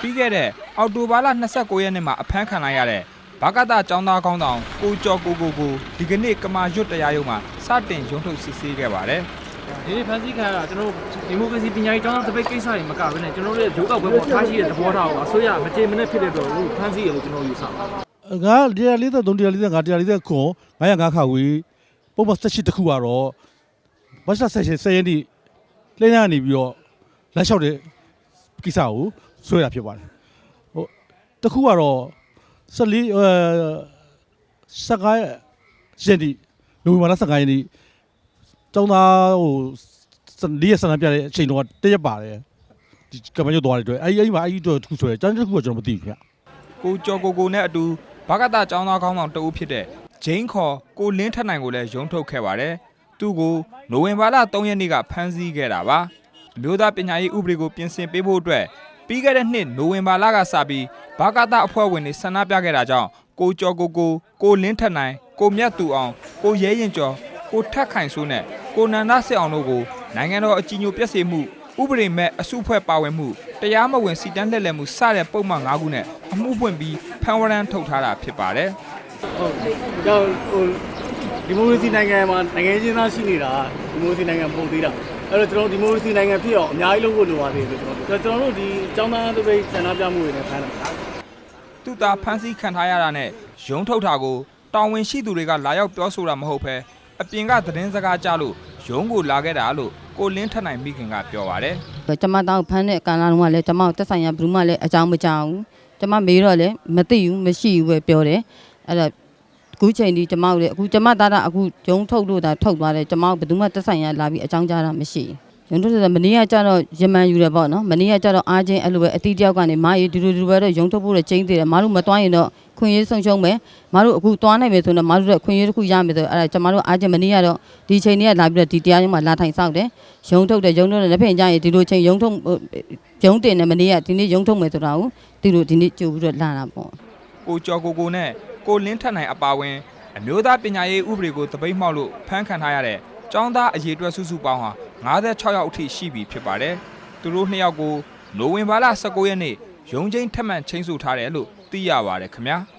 ပြီးခဲ့တဲ့အောက်တိုဘာလ29ရက်နေ့မှာအဖမ်းခံလိုက်ရတဲ့ဘာကတចောင်းသားကောင်းဆောင်ကိုကျော်ကိုကိုကိုဒီကနေ့ကမာရွတ်တရားရုံးမှာစတင်ရုံးထုတ်စစ်ဆေးခဲ့ပါတယ်ဒီနေ့ဖန်စီခံရတာကျွန်တော်ဒီမိုကရေစီပညာရေးကျောင်းသားတပိတ်ကိစ္စတွေမကဘဲနဲ့ကျွန်တော်တို့ရဲ့ရုပ်ောက်ပွဲပေါ်ထားရှိတဲ့သဘောထားကိုအစိုးရမကြေမနက်ဖြစ်တဲ့အတွက်ဖန်စီရလို့ကျွန်တော်ယူဆပါတယ်ငါ143 145 149 905ခါဝေးပုံမှန်ဆက်ရှိတစ်ခုကတော့မတ်လဆက်ရှင်10ရက်နေ့လင်းရနေပြီးတော့လက်လျှောက်တဲ့ကိစ္စကို ဆွဲတာဖြစ်ပါတယ်ဟိုတစ်ခုကတော့14အဲ15ရက်နေ့နိုဝင်ဘာလ15ရက်နေ့ကျောင်းသားဟိုလေးရက်ဆန္ဒပြတဲ့အချိန်တော့တရက်ပါတယ်ဒီကမ္ဘာညွတ်သွားတဲ့အတွက်အဲ့ဒီအဲ့ဒီမှာအဲ့ဒီတော့တစ်ခုဆွဲတယ်ကျန်တဲ့တစ်ခုကကျွန်တော်မသိဘူးခင်ဗျကိုကျော်ကိုကိုနဲ့အတူဘာကတចောင်းသားကောင်းဆောင်တဦးဖြစ်တဲ့ဂျိန်းခေါ်ကိုလင်းထက်နိုင်ကိုလည်းရုံးထုတ်ခဲ့ပါတယ်သူ့ကိုနိုဝင်ဘာလ3ရက်နေ့ကဖမ်းဆီးခဲ့တာပါအမျိုးသားပညာရေးဥပဒေကိုပြင်ဆင်ပေးဖို့အတွက် ပြီးခဲ့တဲ့နှစ်နိုဝင်ဘာလကစပြီးဘာကတအဖွဲ့ဝင်တွေဆန္ဒပြခဲ့တာကြောင့်ကိုကျော်ကိုကိုကိုလင်းထက်နိုင်ကိုမြတ်သူအောင်ကိုရဲရင်ကျော်ကိုထက်ခိုင်စိုးနဲ့ကိုနန္ဒစစ်အောင်တို့ကိုနိုင်ငံတော်အကြီးအကျယ်ပြည့်စုံမှုဥပဒေမဲ့အစုဖွဲ့ပါဝင်မှုတရားမဝင်စီတန်းလက်လက်မှုစတဲ့ပုံမှန်၅ခုနဲ့အမှုဖွင့်ပြီးဖမ်းဝရမ်းထုတ်ထားတာဖြစ်ပါတယ်ဟုတ်ကြောက်ဟိုဒီမိုကရေစီနိုင်ငံမှာနိုင်ငံချင်းသားရှိနေတာဒီမိုကရေစီနိုင်ငံပုံသေးတာ အဲ့တော့ကျွန်တော်ဒီမိုကရေစီနိုင်ငံဖြစ်အောင်အများကြီးလုပ်ဖို့လိုပါသေးတယ်ကျွန်တော်ကျွန်တော်တို့ဒီចောင်းသားတပိတ်ဆန္ဒပြမှုတွေနဲ့ဖမ်းတာ။သူသားဖမ်းဆီးခံထားရတာနဲ့ရုံးထုတ်တာကိုတာဝန်ရှိသူတွေကလာရောက်ပြောဆိုတာမဟုတ်ဘဲအပြင်ကသတင်းစကားကြားလို့ရုံးကိုလာခဲ့တာလို့ကိုလင်းထက်နိုင်မိခင်ကပြောပါတယ်။ကျမတောင်းဖမ်းတဲ့ကာလတုန်းကလည်းကျမကိုတက်ဆိုင်ရဘယ်သူမှလည်းအကြောင်းမကြောက်ဘူးကျမမေးတော့လည်းမသိဘူးမရှိဘူးပဲပြောတယ်အဲ့တော့ အခုချိန်ဒီကျမတို့လည်းအခုကျမသားတာအခုဂျုံထုတ်လို့ဒါထုတ်သွားတယ်ကျမဘယ်သူမှတက်ဆိုင်ရလာပြီးအကြောင်းကြားတာမရှိဘူးဂျုံထုတ်တယ်မနေ့ကကျတော့ရမန်ယူတယ်ပေါ့နော်မနေ့ကကျတော့အားချင်းအဲ့လိုပဲအတီးတယောက်ကနေမာရီဒီလိုဒီလိုပဲတော့ရုံထုတ်ဖို့တော့ချိန်သေးတယ်မတို့မတွားရင်တော့ခွင့်ရေးဆုံးရှုံးမယ်မတို့အခုတွားနိုင်မယ်ဆိုတော့မတို့တော့ခွင့်ရေးတစ်ခုရမယ်ဆိုအဲ့ဒါကျမတို့အားချင်းမနေ့ကတော့ဒီချိန်นี้လာပြီးတော့ဒီတရားရုံးမှာလာထိုင်ဆောက်တယ်ရုံထုတ်တယ်ရုံထုတ်တယ်လက်ဖင်ကြရင်ဒီလိုချိန်ရုံထုတ်ရုံတင်တယ်မနေ့ကဒီနေ့ရုံထုတ်မယ်ဆိုတာကိုဒီလိုဒီနေ့ကြိုပြီးတော့လာတာပေါ့ကိုကျော်ကိုကိုနဲ့ ကိုလင်းထက်နိုင်အပါဝင်အမျိုးသားပညာရေးဥပဒေကိုတပိတ်မှောက်လို့ဖမ်းခံထားရတဲ့ចောင်းသားအရေးအတွက်စုစုပေါင်းဟာ56ယောက်အထိရှိပြီဖြစ်ပါတယ်။သူတို့နှစ်ယောက်ကိုနိုဝင်ဘာလ19ရက်နေ့ရုံးချင်းထပ်မံချင်းစုထားတယ်လို့သိရပါတယ်ခင်ဗျာ။